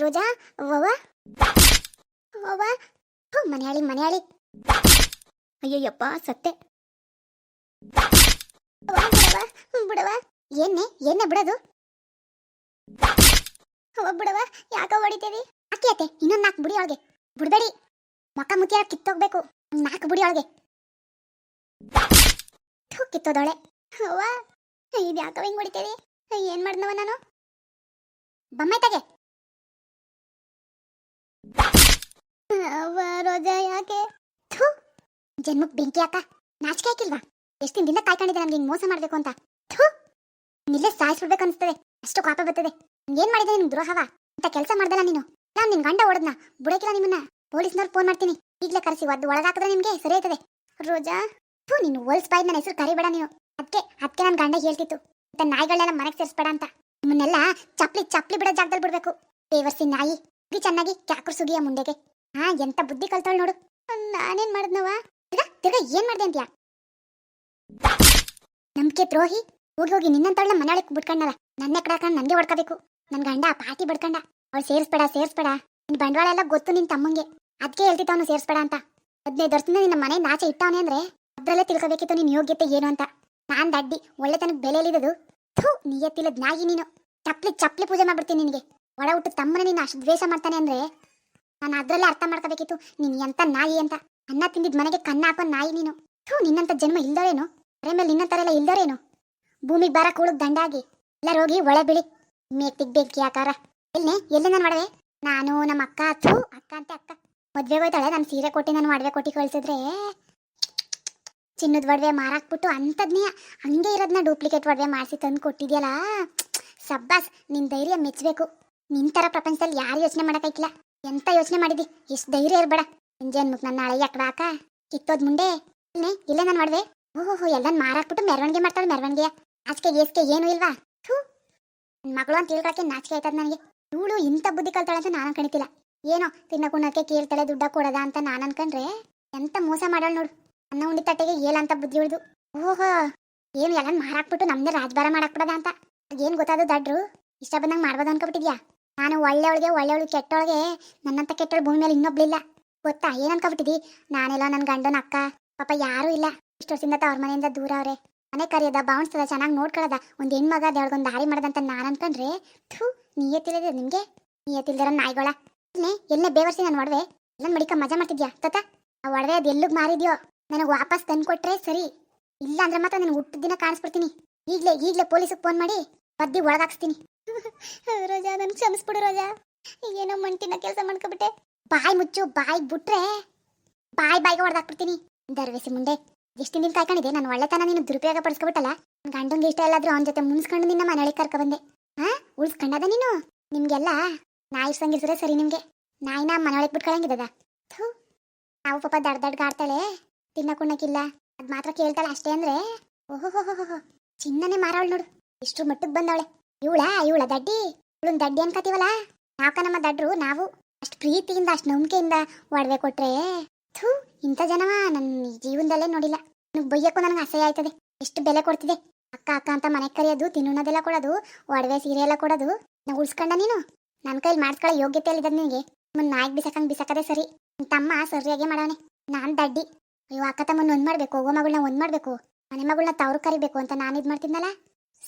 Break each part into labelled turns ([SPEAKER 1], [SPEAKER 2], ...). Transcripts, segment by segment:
[SPEAKER 1] ರೋಜಾ ವವ ವವ ಹೋ, ಮನೆಯಾಳಿ ಮನೆಯಾಳಿ. ಅಯ್ಯಯ್ಯಪ್ಪ, ಸತ್ತೆ. ಬಿಡವ ಏನೇ ಏನೇ ಬಿಡೋದು? ಹೋ ಬಿಡವ ಯಾಕ ಹೊಡಿತೇವಿ ಅಕ್ಕಿ ಅತ್ತೆ, ಇನ್ನೊಂದು ನಾಲ್ಕು ಬುಡಿ ಒಳಗೆ. ಬಿಡ್ಬೇಡಿ. ಮಕ್ಕ ಮುತ್ತಿಯ ಕಿತ್ತೋಗ್ಬೇಕು. ನಾಲ್ಕು ಬುಡಿ ಒಳಗೆ. ಕಿತ್ತೋದೊಳೆ ಅವ್ವ ಇದು ಯಾಕವ ಹಿಂಗ್ ಹೊಡಿತೀವಿ ಏನ್ ಮಾಡ್ದವ ನಾನು? ಬಮ್ಮೈತಾಗೆ ರೋಜಾ ಯಾಕೆ ಥು, ಜನ್ಮಕ್ ಬೆಂಕಿ ಅಕ್ಕ ನಾಚಿಕೆ ಹಾಕಿಲ್ವಾ? ಎಷ್ಟು ದಿನದಿಂದ ಕಾಯ್ಕೊಂಡಿದ್ದೆ ನಮ್ಗೆ ಮೋಸ ಮಾಡ್ಬೇಕು ಅಂತ. ಥೂ ನಿಲ್ಲೇ ಸಾಯಿಸ್ಬಿಡ್ಬೇಕು ಅನ್ಸ್ತದೆ. ಅಷ್ಟು ಕಾಪ ಬರ್ತದೆ. ಏನ್ ಮಾಡಿದೆ ನಿನ್ ದ್ರೋಹವ? ಅಂತ ಕೆಲಸ ಮಾಡ್ದಲ್ಲ ನೀನು? ನಾನ್ ನಿನ್ ಗಂಡ ಓಡದ್ನ. ಬುಡಕಿಲ್ಲ ನಿಮ್ಮನ್ನ. ಪೊಲೀಸ್ನವ್ರು ಫೋನ್ ಮಾಡ್ತೀನಿ. ಈಗಲೇ ಕರೆಸಿ ಒದ್ದು ಒಳಗಾಕಿದ್ರೆ ನಿಮ್ಗೆ ಸರಿ ಆಯ್ತದೆ. ರೋಜಾ, ಥೂ, ನೀನು ಹೋಲ್ಸ್ ಬಾಯ್ ನನ್ನ ಹೆಸರು ಕರಿಬೇಡ ನೀನು. ಅದಕ್ಕೆ ಅದಕ್ಕೆ ನನ್ನ ಗಂಡ ಹೇಳ್ತಿತ್ತು. ಅಂತ ನಾಯಿಗಳನ್ನೆಲ್ಲ ಮನೆಗೆ ಸೇರಿಸ್ಬೇಡ ಅಂತ. ನಿಮ್ಮನ್ನೆಲ್ಲ ಚಪ್ಲಿ ಚಪ್ಲಿ ಬಿಡೋ ಜಾಗದಲ್ಲಿ ಬಿಡ್ಬೇಕು. ದೇವರ್ಸಿ ನಾಯಿ. ಚೆನ್ನಾಗಿ ಕ್ಯಾಕರ್ ಸುಗಿಯ ಮುಂದೆಗೆ. ಹಾ ಎಂತ ಬುದ್ಧಿ ಕಲ್ತಾಳ್ ನೋಡು. ನಾನೇನ್ ಮಾಡಿದ್ನವ ತಿರ್ಗಾ ತಿರ್ಗಾ ಏನ್ ಮಾಡ್ದೆ ಅಂತ್ಯಾ? ನಂಬಿಕೆ ದ್ರೋಹಿ. ಹೋಗಿ ಹೋಗಿ ನಿನ್ನಂತವಳ ಮನೆಯೊಳಗೆ ಬಿಡ್ಕಂಡಲ್ಲ ನನ್ನ ಕಡಕಂಡ್ ನನ್ಗೆ ಹೊಡ್ಕೋಬೇಕು. ನನ್ ಗಂಡ ಪಾರ್ಟಿ ಬಡ್ಕಂಡ ಅವ್ಳು ಸೇರಿಸ್ಬೇಡ ಸೇರಿಸ್ಬೇಡ. ನಿನ್ ಬಂಡವಾಳ ಎಲ್ಲ ಗೊತ್ತು ನಿನ್ ತಮ್ಮಂಗೆ. ಅದಕ್ಕೆ ಹೇಳ್ತಿದ್ದವನು ಸೇರಿಸ್ಬೇಡ ಅಂತ. ಹದಿನೈದು ವರ್ಷದಿಂದ ನಿನ್ನ ಮನೆ ನಾಚೆ ಇಟ್ಟವನೇ ಅಂದ್ರೆ ಅದ್ರಲ್ಲೇ ತಿಳ್ಕೋಬೇಕಿತ್ತು ನಿನ್ ಯೋಗ್ಯತೆ ಏನು ಅಂತ. ನಾನ್ ದಡ್ಡಿ ಒಳ್ಳೆತನಕ್ಕೆ ಬೆಲೆ ಇಲ್ಲಿದ್ದು ಥೂ, ನಿಯತ್ತಿಲ್ಲದ್ ನಾಯಿ ನೀನು. ಚಪ್ಲಿ ಚಪ್ಲಿ ಪೂಜೆ ಮಾಡ್ಬಿಡ್ತೀನಿ ನಿನಗೆ. ಒಳ ಹುಟ್ಟು ತಮ್ಮನ ನೀನು ಅಷ್ಟು ದ್ವೇಷ ಮಾಡ್ತಾನೆ ಅಂದ್ರೆ ನಾನು ಅದರಲ್ಲೇ ಅರ್ಥ ಮಾಡ್ಕೋಬೇಕಿತ್ತು. ನೀನು ಎಂತ ನಾಯಿ ಅಂತ. ಅನ್ನ ತಿಂದಿದ್ ಮನೆಗೆ ಕನ್ನ ಹಾಕೋ ನಾಯಿ ನೀನು. ಥೂ, ನಿನ್ನಂತ ಜನ್ಮ ಇಲ್ದರೇನು? ಮೇಲೆ ನಿನ್ನಂತರೆಲ್ಲ ಇಲ್ದೋರೇನು? ಭೂಮಿಗೆ ಬಾರ ಕೂಳು ದಂಡಾಗಿ. ಎಲ್ಲ ಹೋಗಿ ಒಳೆ ಬಿಳಿ. ಮೇಕ್ತಿಗ್ ಬೆಂಕಿ ಆಕಾರ. ಎಲ್ಲೇ ಎಲ್ಲಿ ನಾನು ಮಾಡವೆ ನಾನು ನಮ್ಮ ಅಕ್ಕ, ಥೂ, ಅಕ್ಕ ಅಂತ ಅಕ್ಕ. ಮದ್ವೆ ಹೋಯ್ತಾಳೆ, ನಾನು ಸೀರೆ ಕೊಟ್ಟು, ನಾನು ಒಡವೆ ಕೊಟ್ಟಿ ಕಳ್ಸಿದ್ರೆ. ಚಿನ್ನದ ಒಡವೆ ಮಾರಾಕ್ಬಿಟ್ಟು ಅಂಥದ್ನೇ. ಹಂಗೆ ಇರೋದನ್ನ ಡೂಪ್ಲಿಕೇಟ್ ಒಡವೆ ಮಾಡಿಸಿ ತಂದು ಕೊಟ್ಟಿದ್ಯಲ್ಲ. ಸಬ್ಬಾಸ್ ನಿನ್ನ ಧೈರ್ಯ ಮೆಚ್ಚಬೇಕು ನಿನ್ನ ಥರ ಪ್ರಪಂಚದಲ್ಲಿ ಯಾರು ಯೋಚನೆ ಮಾಡೋಕ್ಕಾಯ್ತಿಲ್ಲ ಎಂತ ಯೋಚನೆ ಮಾಡಿದಿ? ಎಷ್ಟು ಧೈರ್ಯ ಇರ್ಬೇಡ. ಮುಖ ನನ್ನ ಹಳೆ ಅಕ್ಕಡ ಹಾಕ ಕಿತ್ತೋದ್ ಮುಂದೆ? ಇಲ್ಲೇ ನಾನು ಮಾಡ್ದೆ. ಓಹೋ ಎಲ್ಲ ಮಾರಾಕ್ಬಿಟ್ಟು ಮೆರವಣಿಗೆ ಮಾಡ್ತಾಳೆ ಮೆರವಣಿಗೆ ಆಚಕೆ ಏಸ್ಕೆ ಏನು ಇಲ್ವಾ? ಥೂ! ಮಗಳು ಅಂತ ತಿಳ್ಕೊಳಕ್ಕೆ ನಾಚಿಕೆ ಆಯ್ತದ ನನಗೆ. ಇವಳು ಇಂಥ ಬುದ್ಧಿ ಕಲ್ತಾಳೆ ಅಂತ ನಾನು ಅನ್ಕೊಂಡಿತಿಲ್ಲ ಏನೋ ತಿನ್ನಕುಣ್ಣಕ್ಕೆ ಕೇಳ್ತಾಳೆ ದುಡ್ಡ ಕೊಡದ ಅಂತ ನಾನು ಅನ್ಕೊಂಡ್ರೆ ಎಂತ ಮೋಸ ಮಾಡೋಳು ನೋಡು. ಅನ್ನ ಉಂಡಿ ತಟ್ಟೆಗೆ ಏಲಂತ ಬುದ್ಧಿ ಉಳಿದು. ಓಹೋ ಏನು ಎಲ್ಲ ಮಾರಾಕ್ಬಿಟ್ಟು ನಮ್ದೇ ರಾಜಭಾರ ಮಾಡಾಕ್ಬಿಡದ ಅಂತ? ಏನು ಗೊತ್ತಾದ ದಡ್ರು? ಇಷ್ಟ ಬಂದಂಗೆ ಮಾಡ್ಬೋದು ಅನ್ಕೊಬಿಟ್ಟಿದ್ಯಾ? ನಾನು ಒಳ್ಳೆಯವಳಿಗೆ ಒಳ್ಳೆಯವಳು ಕೆಟ್ಟವಳಿಗೆ ನನ್ನಂತ ಕೆಟ್ಟವಳು ಭೂಮಿ ಮೇಲೆ ಇನ್ನೊಬ್ಳಿಲ್ಲ. ಗೊತ್ತಾ? ಏನ್ ಅನ್ಕೊಬಿಟ್ಟಿದಿ? ನಾನೆಲ್ಲ ನನ್ನ ಗಂಡನ ಅಕ್ಕ, ಪಾಪ ಯಾರೂ ಇಲ್ಲ. ಇಷ್ಟು ವರ್ಷದಿಂದ ಅವ್ರ ಮನೆಯಿಂದ ದೂರ ಅವ್ರೆ. ಮನೆ ಕರಿಯದ ಬೌನ್ಸ್ತದ ಚೆನ್ನಾಗಿ ನೋಡ್ಕೊಳ್ಳೋದ ಒಂದ್ ಹೆಣ್ಮಗ ದೇವ್ರಿಗೊಂದು ದಾರಿ ಮಾಡದಂತ ನಾನು ಅನ್ಕೊಂಡ್ರೆ, ಥೂ ನಿಯತ್ತಿಲ್ಲದೆ ನಿಮ್ಗೆ. ನಿಯತ್ತಿಲ್ದಿರ ನಾಯ್ಗೊಳ. ಇಲ್ಲೇ ಎಲ್ಲೇ ಬೇವರ್ಸಿ ನಾನು ಒಡವೆ. ಎಲ್ಲ ಮಡಿಕ ಮಜಾ ಮಾಡ್ತಿದ್ಯಾ? ತತ? ಆ ಒಡವೆ ಅದು ಎಲ್ಲಿಗೆ ಮಾರಿದ್ಯೋ? ನನಗೆ ವಾಪಸ್ ತಂದು ಕೊಟ್ರೆ ಸರಿ. ಇಲ್ಲ ಅಂದ್ರೆ ಮಾತ್ರ ನಿನಗೆ ಹುಟ್ಟಿದ ದಿನ ಕಾಣಿಸ್ಬಿಡ್ತೀನಿ. ಈಗಲೇ ಈಗಲೇ ಪೊಲೀಸಿಗೆ ಫೋನ್ ಮಾಡಿ ಬದ್ದಿ ಒಳಗಾಕ್ಸ್ತೀನಿ. ರೋಜಾ, ನನ್ ಕ್ಷಮಿಸ್ಬಿಡು ರೋಜಾ. ಏನೋ ಮಂಟಿನ ಕೆಲಸ ಮಾಡ್ಕೊಬಿಟ್ಟೆ. ಬಾಯಿ ಮುಚ್ಚು, ಬಾಯಿ ಬಿಟ್ರೆ ಬಾಯಿ ಬಾಯಿಗೆ ಹೊಡೆದಾಕ್ಬಿಡ್ತೀನಿ ದರ್ವೇಸಿ ಮುಂದೆ, ಎಷ್ಟು ದಿನ ಕಾಯ್ಕೊಂಡಿದೆ ನಾನು ಒಳ್ಳೆತನ ನೀನು ದುರುಪಯೋಗ ಪಡಿಸ್ಕೊಬಿಟ್ಟಲ್ಲ? ಗಂಡಂಗೆ ಇಷ್ಟ ಇಲ್ಲಾದ್ರೂ ಅವನ ಜೊತೆ ಮುನ್ಸ್ಕೊಂಡು ನಿನ್ನ ಮನೆಯೊಳಗೆ ಕರ್ಕೊ ಬಂದೆ. ಹಾ? ಉಳ್ಸ್ಕೊಂಡದ ನೀನು? ನಿಮ್ಗೆಲ್ಲ? ನಾಯಿ ಸಂಗಿಸಿದ್ರೆ ಸರಿ ನಿಮ್ಗೆ? ನಾಯಿನ ಮನೆಯೊಳಗೆ ಬಿಟ್ಕೊಳಂಗಿದ್ದದ ಥೂ. ನಾವು ಪಾಪ ದಡ್ ಗಾಡ್ತಾಳೆ. ಆಡ್ತಾಳೆ ತಿನ್ನಕುಣ್ಣಕ್ಕಿಲ್ಲ ಅದ್ ಮಾತ್ರ ಕೇಳ್ತಾಳೆ ಅಷ್ಟೇ ಅಂದ್ರೆ. ಓಹೋ ಚಿನ್ನನೆ ಮಾರವಳು ನೋಡು. ಇಷ್ಟ್ರ ಮಟ್ಟಕ್ಕೆ ಬಂದವಳೆ. ಇವಳ ಇವಳ ದಡ್ಡಿ? ಇವಳನ್ ದಡ್ಡಿ ಅನ್ಕತೀವಲ್ಲ? ನಾವ್ಕ ನಮ್ಮ ದಡ್ರು ನಾವು? ಅಷ್ಟು ಪ್ರೀತಿಯಿಂದ, ಅಷ್ಟು ನಂಬಿಕೆಯಿಂದ ಒಡವೆ ಕೊಟ್ರೆ. ಥೂ, ಇಂಥ ಜನವ ನನ್ನ ಜೀವನದಲ್ಲೇ ನೋಡಿಲ್ಲ. ನನಗೆ ಬೈಯಕ್ಕೂ ನನಗೆ ಅಸಹ್ಯ ಆಯ್ತದೆ. ಎಷ್ಟು ಬೆಲೆ ಕೊಡ್ತಿದೆ? ಅಕ್ಕ ಅಕ್ಕ ಅಂತ ಮನೆ ಕರೆಯೋದು ತಿನ್ನೋದೆಲ್ಲ ಕೊಡೋದು, ಒಡವೆ ಸೀರೆ ಎಲ್ಲ ಕೊಡೋದು ನಾವು ಉಳ್ಸ್ಕೊಂಡ ನೀನು? ನನ್ನ ಕೈಲಿ ಮಾಡ್ಕೊಳ್ಳೋ ಯೋಗ್ಯತೆ ಇಲ್ಲದ ನಿನಗೆ? ಮುನ್ನ ನಾಯಿಗೆ ಬಿಸಾಕಂಗೆ ಬಿಸಾಕದೆ ಸರಿ. ನಿನ್ನ ತಮ್ಮ ಸರಿಯಾಗಿ ಮಾಡವನೆ. ನಾನು ದಡ್ಡಿ. ಅಯ್ಯೋ, ಅಕ್ಕ ತಮ್ಮನ್ನ ಒಂದು ಮಾಡಬೇಕು, ಹೋಗೋ ಮಗಳನ್ನ ಒಂದ್ ಮಾಡಬೇಕು. ಮನೆ ಮಗಳನ್ನ ತವ್ರು ಕರಿಬೇಕು ಅಂತ ನಾನು ಇದು ಮಾಡ್ತಿದ್ನಲ್ಲ?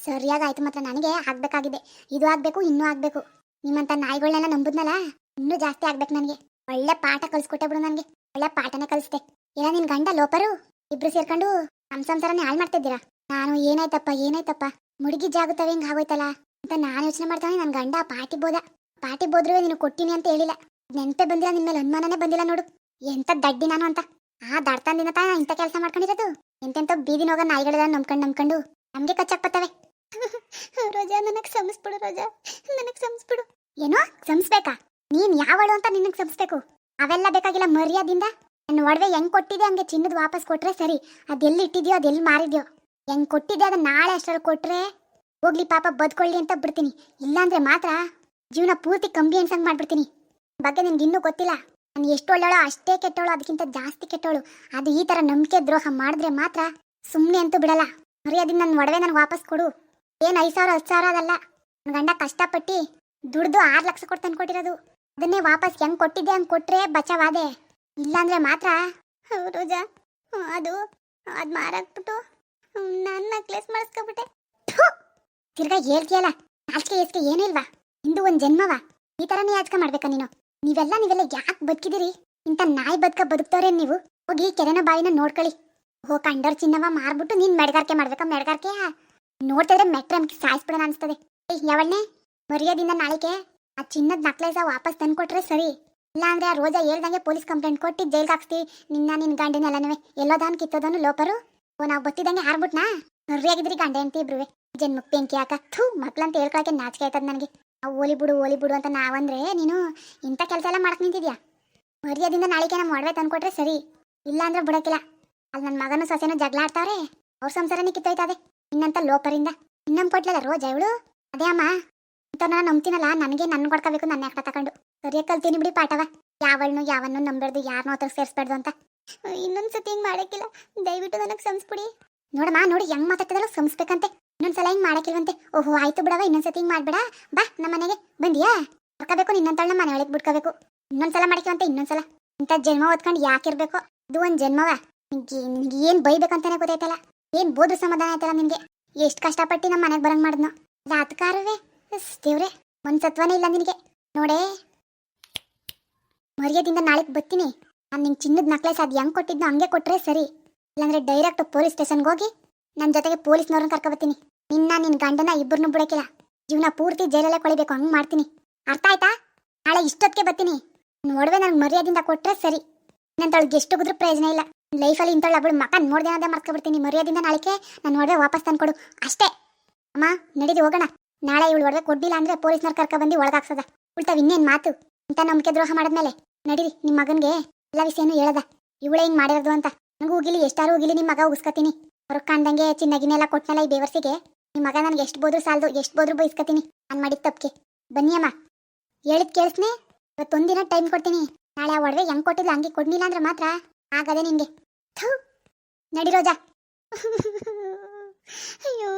[SPEAKER 1] ಸರಿಯಾಗಿ ಆಯ್ತು ಮಾತ್ರ ನನಗೆ ಆಗ್ಬೇಕಾಗಿದೆ. ಇದು ಆಗ್ಬೇಕು, ಇನ್ನೂ ಆಗ್ಬೇಕು. ನಿಮ್ಮಂತ ನಾಯಿಗಳನ್ನೆಲ್ಲ ನಂಬುದ್ನಲ್ಲ? ಇನ್ನೂ ಜಾಸ್ತಿ ಆಗ್ಬೇಕು ನನಗೆ. ಒಳ್ಳೆ ಪಾಠ ಕಲ್ಸ್ಕೊಟ್ಟೆ ಬಿಡು ನನಗೆ. ಒಳ್ಳೆ ಪಾಠನೇ ಕಲಿಸ್ದೆ. ಇಲ್ಲ ನಿನ್ ಗಂಡ ಲೋಪರು? ಇಬ್ರು ಸೇರ್ಕೊಂಡು ನಮ್ ಸಂಸಾರನೇ ಹಾಳು ಮಾಡ್ತಿದ್ದೀರಾ? ನಾನು ಏನಾಯ್ತಪ್ಪ ಏನಾಯ್ತಪ್ಪ? ಮುಡುಗಿ ಜಾಗುತ್ತವೆ, ಹಿಂಗ್ ಆಗೋಯ್ತಲ್ಲ? ಅಂತ ನಾನು ಯೋಚನೆ ಮಾಡ್ತಾನೆ, ನನ್ ಗಂಡ ಪಾಟಿ ಬೋದ ಪಾಟಿ ಬೋದ್ರು ನೀನು ಕೊಟ್ಟಿನಿ ಅಂತ ಹೇಳಿಲ್ಲ. ನೆನಪೆ ಬಂದಿಲ್ಲ, ನಿನ್ ಮೇಲೆ ಅನುಮಾನನೇ ಬಂದಿಲ್ಲ ನೋಡು. ಎಂತ ದಡ್ಡಿ ನಾನು ಅಂತ. ಆ ದಡ್ತಂದಿನ ತಾನ ಇಂಥ ಕೆಲಸ ಮಾಡ್ಕೊಂಡಿರೋದು? ಎಂತೆಂತ ಬೀದಿನ ಹೋಗ ನಾಯಿಗಳೆಲ್ಲ ನಂಬ್ಕೊಂಡು ನಂಬ್ಕೊಂಡು ನಮ್ಗೆ ಕಚ್ಚಾಕ್ ಬರ್ತವೆ. ರೋಜಾ, ನನಗೆ ಕ್ಷಮಿಸ್ಬಿಡು, ರೋಜಾ. ನನಗೆ ಕ್ಷಮಿಸ್ಬಿಡು. ಏನೋ, ಕ್ಷಮಿಸ್ಬೇಕಾ? ನೀನ್ ಯಾವಳು ಅಂತ ನಿನಗೆ ಕ್ಷಮಿಸ್ಬೇಕು? ಅವೆಲ್ಲ ಬೇಕಾಗಿಲ್ಲ ಮರ್ಯಾದಿಂದ? ನನ್ನ ಒಡವೆ ಹೆಂಗ್ ಕೊಟ್ಟಿದೆ ಹಂಗೆ ಚಿನ್ನದ ವಾಪಸ್ ಕೊಟ್ರೆ ಸರಿ. ಅದೆಲ್ಲಿ ಇಟ್ಟಿದ್ಯೋ ಅದೆಲ್ಲಿ ಮಾರಿದ್ಯೋ. ಹೆಂಗ್ ಕೊಟ್ಟಿದ್ದೆ ಅದನ್ನ ನಾಳೆ ಅಷ್ಟರಲ್ಲಿ ಕೊಟ್ರೆ ಹೋಗ್ಲಿ ಪಾಪ ಬದ್ಕೊಳ್ಳಿ ಅಂತ ಬಿಡ್ತೀನಿ. ಇಲ್ಲಾಂದ್ರೆ ಮಾತ್ರ ಜೀವನ ಪೂರ್ತಿ ಕಂಬಿ ಅನ್ಸಂಗ್ ಮಾಡ್ಬಿಡ್ತೀನಿ. ಬಗ್ಗೆ ನಿನ್ಗೆ ಇನ್ನೂ ಗೊತ್ತಿಲ್ಲ. ನಾನು ಎಷ್ಟು ಒಳ್ಳೆಯೋ ಅಷ್ಟೇ ಕೆಟ್ಟವಳು, ಅದಕ್ಕಿಂತ ಜಾಸ್ತಿ ಕೆಟ್ಟವಳು. ಅದು ಈ ತರ ನಂಬಿಕೆ ದ್ರೋಹ ಮಾಡಿದ್ರೆ ಮಾತ್ರ ಸುಮ್ಮನೆ ಅಂತೂ ಬಿಡಲ್ಲ. ಮರ್ಯಾದಿಂದ ನನ್ನ ಒಡವೆ ನನಗೆ ವಾಪಸ್ ಕೊಡು. ಏನು ಐದು ಸಾವಿರ, ಹತ್ತು ಸಾವಿರ ಅದಲ್ಲ ಗಂಡ ಕಷ್ಟಪಟ್ಟು ದುಡ್ದು ಆರು ಲಕ್ಷ ಕೊಟ್ಟು ತಂದ್ಕೊಟ್ಟಿರೋದು. ಅದನ್ನೇ ವಾಪಸ್ ಹೆಂಗ್ ಕೊಟ್ಟಿದ್ದೆ ಹಂಗ್ ಕೊಟ್ರೆ ಬಚಾವಾದೆ. ಇಲ್ಲಾಂದ್ರೆ ಮಾತ್ರ, ಹೌದು ರೋಜಾ. ಅದು ಅದು ಮಾರಾಕ್ಬಿಟ್ಟು ನನ್ನ ನೆಕ್ಲೆಸ್ ಮಾಡಿಸ್ಕೊಬಿಟ್ಟೆ ತಿರ್ಗಾ ಹೇಳ್ತೀಯಲ್ಲ, ನಾಚಿಕೆ ಏಸ್ಕೆ ಏನೂ ಇಲ್ವಾ? ಇಂದು ಒಂದ್ ಜನ್ಮವ. ಈ ಥರನೇ ಯಾಚಕ ಮಾಡ್ಬೇಕಾ ನೀನು? ನೀವೆಲ್ಲ ನೀವೆಲ್ಲ ಯಾಕೆ ಬದುಕಿದಿರಿ ಇಂಥ ನಾಯಿ ಬದುಕ ಬದುಕ್ತವ್ರೆ ನೀವು. ಹೋಗಿ ಕೆರೆನ ಬಾಯಿನ ನೋಡ್ಕೊಳ್ಳಿ. ಹೋ ಕಂಡರ್ ಚಿನ್ನವ ಮಾರ್ಬಿಟ್ಟು ನೀನ್ ಮೆಡ್ಗಾರಿಕೆ ಮಾಡ್ಬೇಕಾ? ಮೆಡ್ಗಾರ್ಕೆ ನೋಡ್ತಿದ್ರೆ ಮೆಟ್ರೆ ಅನ್ಕಿ ಸಾಯಿಸ್ಬಿಡೋಣ ಅನ್ಸ್ತದೆ. ಯಾವಳ್ನೆ ಮರ್ಯಾದಿಂದ ನಾಳೆಗೆ ಆ ಚಿನ್ನದ ನಕ್ಲೇಸ ವಾಪಸ್ ತಂದ್ಕೊಟ್ರೆ ಸರಿ. ಇಲ್ಲಾಂದ್ರೆ ಆ ರೋಜಾ ಹೇಳ್ದಂಗೆ ಪೊಲೀಸ್ ಕಂಪ್ಲೇಂಟ್ ಕೊಟ್ಟು ಜೈಲ್ಗೆ ಹಾಕ್ಸ್ತಿ. ನಿನ್ನ, ನಿನ್ ಗಂಡನೆಲ್ಲನೂ ಎಲ್ಲೋದಾನ್ ಕಿತ್ತೋದನು ಲೋಪರು. ಓ, ನಾವು ಬತ್ತಿದಂಗೆ ಹಾರ್ಬಿಟ್ನಾ? ಮರ್ಯಾಗಿದ್ರಿ ಗಂಡ ಅಂತ ಇಬ್ರುವೆ. ಜನ್ಮಕ್ಕೆ ಬೆಂಕಿ ಹಾಕ ಥೂ, ಮಕ್ಳಂತ ಹೇಳ್ಕೊಳಕ್ಕೆ ನಾಚಿಕೆ ಆಯ್ತದ ನನಗೆ. ಆ ಓಲಿ ಬಿಡು ಓಲಿ ಬಿಡು ಅಂತ ನಾವಂದ್ರೆ ನೀನು ಇಂಥ ಕೆಲಸ ಎಲ್ಲ ಮಾಡಕ್ ನಿಂತಿದ್ಯಾ? ಮರ್ಯಾದಿಂದ ನಾಳೆಗೆ ನಮ್ಮ ಒಡವೆ ತಂದ್ಕೊಟ್ರೆ ಸರಿ. ಇಲ್ಲಾಂದ್ರೆ ಬಿಡಕ್ಕಿಲ್ಲ. ಅಲ್ಲಿ ನನ್ನ ಮಗನ ಸೊಸೆನೂ ಜಗಳ ಆಡ್ತಾವ್ರೆ. ಅವ್ರ ಸಂಸಾರನೇ ಕಿತ್ತೋಯ್ತದೆ. ಇನ್ನಂತ ಲೋಪರಿಂದ ಇನ್ನೊಂದು ಕೊಟ್ಲಲ್ಲ ರೋಜ ಇವಳು? ಅದೇ ಅಮ್ಮ. ಇಂಥವ್ನ ನಂಬ್ತೀನಲ್ಲ, ನನಗೆ ನನ್ನ ಕೊಡ್ಕೋಬೇಕು ನನ್ನ ಯಾಕೆ ತಕೊಂಡು. ಸರಿಯಾಗಿ ಕಲ್ತೀನಿ ಬಿಡಿ ಪಾಠವ. ಯಾವಳನ್ನು ಯಾವನ್ನು ನಂಬೇಡ್ದು ಯಾರನ್ನೂ ಹತ್ರ ಅಂತ. ಇನ್ನೊಂದ್ಸತಿ ಹಿಂಗೆ ಮಾಡಕ್ಕಿಲ್ಲ. ದಯವಿಟ್ಟು ನನಗೆ ಸಂಸ್ಬಿಡಿ. ನೋಡಮ್ಮ, ನೋಡಿ ಹೆಂಗ್ ಮಾತಾಡ್ತಿದಲ್ಲ ಸಂಸ್ಬೇಕಂತೆ. ಇನ್ನೊಂದ್ಸಲ ಹಿಂಗೆ ಮಾಡಕ್ಕಿಲ್ವಂತೆ. ಓಹೋ, ಆಯ್ತು ಬಿಡವ ಇನ್ನೊಂದ್ಸತಿ ಹಿಂಗ್ ಮಾಡ್ಬೇಡ. ಬಾ, ನಮ್ಮ ಮನೆಗೆ. ಬಂದಿಯಾ? ಕರ್ಕೋಬೇಕು ನಿನ್ನಂತಳ ಮನೆ ಒಳಗೆ ಬಿಡ್ಕೋಬೇಕು ಇನ್ನೊಂದ್ಸಲ ಮಾಡಕ್ಕಿವಂತೆ ಇನ್ನೊಂದ್ಸಲ. ಇಂಥ ಜನ್ಮ ಓದ್ಕೊಂಡು ಯಾಕಿರ್ಬೇಕು? ಇದು ಒಂದ್ ಜನ್ಮವ. ನಿನ್ಗೆ ಏನ್ ಬೈಬೇಕಂತಾನೆ ಗೊತ್ತಾಯ್ತಲ್ಲ. ಏನ್ ಬೋಧ ಸಮಾಧಾನ ಆಯ್ತಲ್ಲ ನಿನ್ಗೆ ಎಷ್ಟ್ ಕಷ್ಟಪಟ್ಟು ನಮ್ಮ ಮನೆಗೆ ಬರಂಗ್ ಮಾಡಿದ್ನು? ರಾತ್ಕಾರವೇ ದೇವ್ರೆ ಒಂದ್ ಸತ್ವನೇ ಇಲ್ಲ ನಿನಗೆ. ನೋಡೇ, ಮರ್ಯಾದಿಂದ ನಾಳೆಗೆ ಬರ್ತೀನಿ. ನಾನು ನಿಂಗೆ ಚಿನ್ನದ ನಕ್ಲೆಸ್ ಅದು ಹೆಂಗ್ ಕೊಟ್ಟಿದ್ನೋ ಹಂಗೆ ಕೊಟ್ರೆ ಸರಿ. ಇಲ್ಲಾಂದ್ರೆ ಡೈರೆಕ್ಟ್ ಪೊಲೀಸ್ ಸ್ಟೇಷನ್ಗೆ ಹೋಗಿ ನನ್ನ ಜೊತೆಗೆ ಪೊಲೀಸ್ನವ್ರನ್ನ ಕರ್ಕೊಬತ್ತೀನಿ ನಿನ್ನ ನಿನ್ನ ಗಂಡನ ಇಬ್ಬರನ್ನೂ ಬಿಡಕ್ಕಿಲ್ಲ ಜೀವನ ಪೂರ್ತಿ ಜೈಲಲ್ಲೇ ಕೊಳಿಬೇಕು, ಹಂಗೆ ಮಾಡ್ತೀನಿ. ಅರ್ಥ ಆಯ್ತಾ? ನಾಳೆ ಇಷ್ಟೊತ್ತಿಗೆ ಬರ್ತೀನಿ. ನೋಡುವೆ ನನಗೆ ಮರ್ಯಾದಿಂದ ಕೊಟ್ರೆ ಸರಿ. ನನ್ನಂತೊಳಗೆ ಎಷ್ಟು ಗುದ್ರು ಪ್ರಯೋಜನ ಇಲ್ಲ. ಲೈಫಲ್ಲಿ ಇಂಥಳು ಅವಳು ಮಕ್ಕ ನೋಡ್ದೆ ಅನ್ನೋದೇ ಮರ್ಕೊಬಿಡ್ತೀನಿ ಮರ್ಯಾದಿಂದ ನಾಳೆಗೆ ನಾನು ಒಡವೆ ವಾಪಸ್ ತಂದ್ಕೊಡು. ಅಷ್ಟೇ. ಅಮ್ಮ ನಡೀದು ಹೋಗೋಣ. ನಾಳೆ ಇವಳು ಒಡವೆ ಕೊಡ್ಲಿಲ್ಲ ಅಂದ್ರೆ ಪೊಲೀಸ್ನವ್ರು ಕರ್ಕೊಬಂದು ಒಳಗಾಕ್ಸದ ಉಳ್ತಾವ ಇನ್ನೇನ್ ಮಾತು? ಇಂಥ ನಂಬಿಕೆ ದ್ರೋಹ ಮಾಡಿದ್ಮೇಲೆ. ನಡೀರಿ ನಿಮ್ಮ ಮಗನಿಗೆ ಎಲ್ಲ ವಿಷಯನೂ ಹೇಳದ. ಇವಳೇ ಹಿಂಗ್ ಮಾಡಿರೋದು ಅಂತ. ನನಗೂ ಹೋಗಿಲಿ ಎಷ್ಟಾರು ಹೋಗಿಲಿ ನಿಮ್ಮ ಮಗ ಉಗಿಸ್ಕೊತೀನಿ. ಹೊರಗೆ ಕಾಣ್ದಂಗೆ ಚಿನ್ನಗಿನೆಲ್ಲ ಕೊಟ್ಟನಲ್ಲ ಈ ಬೇವರ್ಸಿಗೆ ನಿಮ್ಮ ಮಗ ನನಗೆ ಎಷ್ಟು ಬೋದ್ರು ಸಾಲದು, ಎಷ್ಟು ಬೋದ್ರು ಬೈಸ್ಕೊತೀನಿ. ನಾನು ಮಾಡಿದ ತಪ್ಪಿಗೆ. ಬನ್ನಿ ಅಮ್ಮ. ಹೇಳಿದ್ ಕೇಳಿಸ್ನೆ? ಇವತ್ತೊಂದಿನ ಟೈಮ್ ಕೊಡ್ತೀನಿ. ನಾಳೆ ಆ ಒಡವೆ ಹೆಂಗ್ ಕೊಟ್ಟಿಲ್ಲ ಹಂಗೆ ಕೊಡ್ಲಿಲ್ಲ ಅಂದ್ರೆ ಮಾತ್ರ ಆಗದೆ ನಿನ್ಗೆ ಥು, ನಡಿ ರೋಜಾ. ಅಯ್ಯೋ,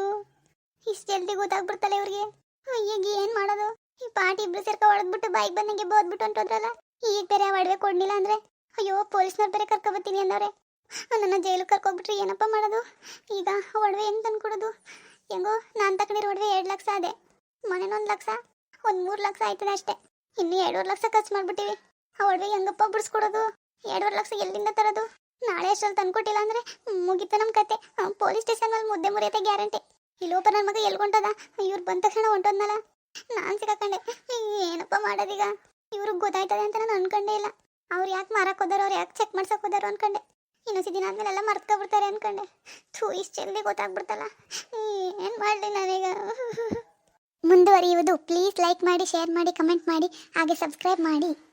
[SPEAKER 1] ಇಷ್ಟು ಜಲ್ದಿ ಗೊತ್ತಾಗ್ಬಿಡ್ತಲ್ಲ ಇವ್ರಿಗೆ. ಈಗ ಏನ್ ಮಾಡೋದು? ಈ ಪಾಟಿ ಇಬ್ರು ಸೇರ್ಕ ಹೊಡೆದ್ಬಿಟ್ಟು ಬೈಕ್ ಬಂದಂಗೆ ಬೋದ್ಬಿಟ್ಟು ಹೊಂಟೋದ್ರಲ್ಲ ಈಗ ಬೇರೆ ಆ ಒಡವೆ ಕೊಡ್ಲಿಲ್ಲ ಅಂದ್ರೆ? ಅಯ್ಯೋ, ಪೊಲೀಸ್ನವ್ರು ಬೇರೆ ಕರ್ಕೊಬತ್ತೀನಿ ಅನ್ನೋರೆ. ನನ್ನ ಜೈಲು ಕರ್ಕೊಬಿಟ್ರೆ ಏನಪ್ಪ ಮಾಡೋದು? ಈಗ ಒಡವೆ ಹೆಂಗ್ ತಂದ್ಕೊಡೋದು? ಹೆಂಗೋ, ನಾನು ತಗೊಂಡಿರೋ ಒಡವೆ ಎರಡು ಲಕ್ಷ ಅದೇ. ಮನೇನೊಂದು ಲಕ್ಷ, ಒಂದು ಮೂರು ಲಕ್ಷ ಆಯ್ತದೆ ಅಷ್ಟೇ. ಇನ್ನು ಎರಡೂವರೆ ಲಕ್ಷ ಖರ್ಚು ಮಾಡ್ಬಿಟ್ಟಿವಿ. ಆ ಒಡವೆ ಹೆಂಗಪ್ಪ ಬಿಡಿಸ್ಕೊಡೋದು? ಎರಡೂವರೆ ಲಕ್ಷ ಎಲ್ಲಿಂದ ತರೋದು? ನಾಳೆ ಅಷ್ಟರಲ್ಲಿ ತಂದ್ಕೊಟ್ಟಿಲ್ಲ ಅಂದ್ರೆ ಮುಗಿತ ನಮ್ಮ ಕತೆ. ಪೊಲೀಸ್ ಸ್ಟೇಷನಲ್ಲಿ ಮುದ್ದೆ ಮುರಿಯತ್ತೆ ಗ್ಯಾರಂಟಿ. ಇಲ್ಲೋಪ ನನ್ನ ಮಗ ಎಲ್ಗೊಂಟದ ಇವ್ರು ಬಂದ ತಕ್ಷಣ ಹೊಂಟೋದ್ನಲ್ಲ? ನಾನು ಸಿಗಕಂಡೆ ಏನಪ್ಪ ಮಾಡೋದೀಗ ಇವ್ರಿಗೆ ಗೊತ್ತಾಯ್ತದೆ ಅಂತ ನಾನು ಅನ್ಕೊಂಡೇ ಇಲ್ಲ. ಅವ್ರು ಯಾಕೆ ಮಾರಕ್ ಹೋದಾರ, ಅವ್ರು ಯಾಕೆ ಚೆಕ್ ಮಾಡ್ಸಕ್ ಹೋದಾರು ಅನ್ಕೊಂಡೆ. ಇನ್ನೊಂದು ದಿನ ಆದ್ಮೇಲೆಲ್ಲ ಮರ್ತ್ಕೊಬಿಡ್ತಾರೆ ಅನ್ಕೊಂಡೆ. ಥೂ, ಇಷ್ಟು ಜಲ್ದಿ ಗೊತ್ತಾಗ್ಬಿಡ್ತಲ್ಲ? ಏನು ಮಾಡಲಿ ನಾನೀಗ? ಮುಂದುವರಿಯುವುದು. ಪ್ಲೀಸ್ ಲೈಕ್ ಮಾಡಿ, ಶೇರ್ ಮಾಡಿ, ಕಮೆಂಟ್ ಮಾಡಿ, ಹಾಗೆ ಸಬ್ಸ್ಕ್ರೈಬ್ ಮಾಡಿ.